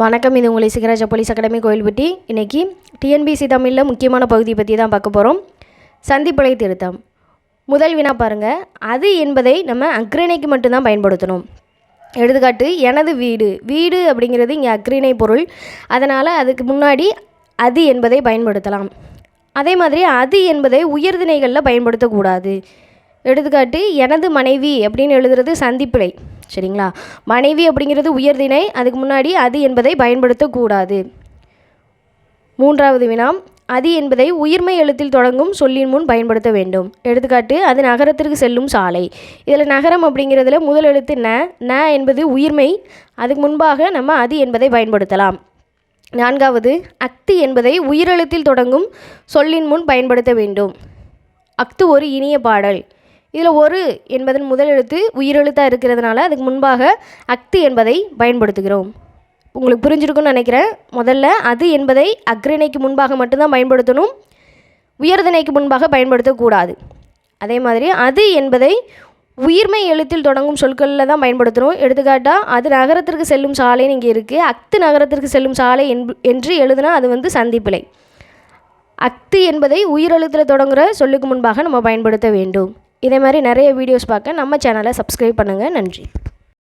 வணக்கம் இது உங்களை சிகராஜா போலீஸ் அகாடமி கோயில்பட்டி. இன்றைக்கி டிஎன்பிசி தமிழில் முக்கியமான பகுதி பற்றி தான் பார்க்க போகிறோம் சந்திப்படை திருத்தம். முதல் வினா பாருங்கள் அது என்பதை நம்ம அக்ரிணைக்கு மட்டும்தான் பயன்படுத்தணும். எடுத்துக்காட்டு எனது வீடு. வீடு அப்படிங்கிறது இங்கே அக்ரிணை பொருள். அதனால் அதுக்கு முன்னாடி அது என்பதை பயன்படுத்தலாம். அதே மாதிரி அது என்பதை உயர்திணைகளில் பயன்படுத்தக்கூடாது. எடுத்துக்காட்டு எனது மனைவி அப்படின்னு எழுதுறது சந்திப்பிழை சரிங்களா? மனைவி அப்படிங்கிறது உயர்தினை அதுக்கு முன்னாடி அது என்பதை பயன்படுத்தக்கூடாது. மூன்றாவது வினா அது என்பதை உயிர்மை எழுத்தில் தொடங்கும் சொல்லின் முன் பயன்படுத்த வேண்டும். எடுத்துக்காட்டு அது நகரத்திற்கு செல்லும் சாலை. இதில் நகரம் அப்படிங்கிறதுல முதல் எழுத்து ந ந என்பது உயிர்மை அதுக்கு முன்பாக நம்ம அது என்பதை பயன்படுத்தலாம். நான்காவது அக்து என்பதை உயிரெழுத்தில் தொடங்கும் சொல்லின் முன் பயன்படுத்த வேண்டும். அக்து ஒரு இனிய பாடல். இதில் ஒரு என்பதன் முதல் எழுத்து உயிரெழுத்தாக இருக்கிறதுனால அதுக்கு முன்பாக அக்து என்பதை பயன்படுத்துகிறோம். உங்களுக்கு புரிஞ்சிருக்கும்னு நினைக்கிறேன். முதல்ல அது என்பதை அக்ரிணைக்கு முன்பாக மட்டும்தான் பயன்படுத்தணும். உயர்திணைக்கு முன்பாக பயன்படுத்தக்கூடாது. அதே மாதிரி அது என்பதை உயிர்மை எழுத்தில் தொடங்கும் சொற்களில் தான் பயன்படுத்தணும் எடுத்துக்காட்டால் அது நகரத்திற்கு செல்லும் சாலைன்னு இங்கே இருக்குது அக்து நகரத்திற்கு செல்லும் சாலை என்று எழுதுனா அது வந்து சந்திப்பிலை. அக்து என்பதை உயிரெழுத்தில் தொடங்குகிற சொல்லுக்கு முன்பாக நம்ம பயன்படுத்த வேண்டும். இதே மாதிரி நிறைய வீடியோஸ் பார்க்க நம்ம சேனலை சப்ஸ்கிரைப் பண்ணுங்கள் நன்றி.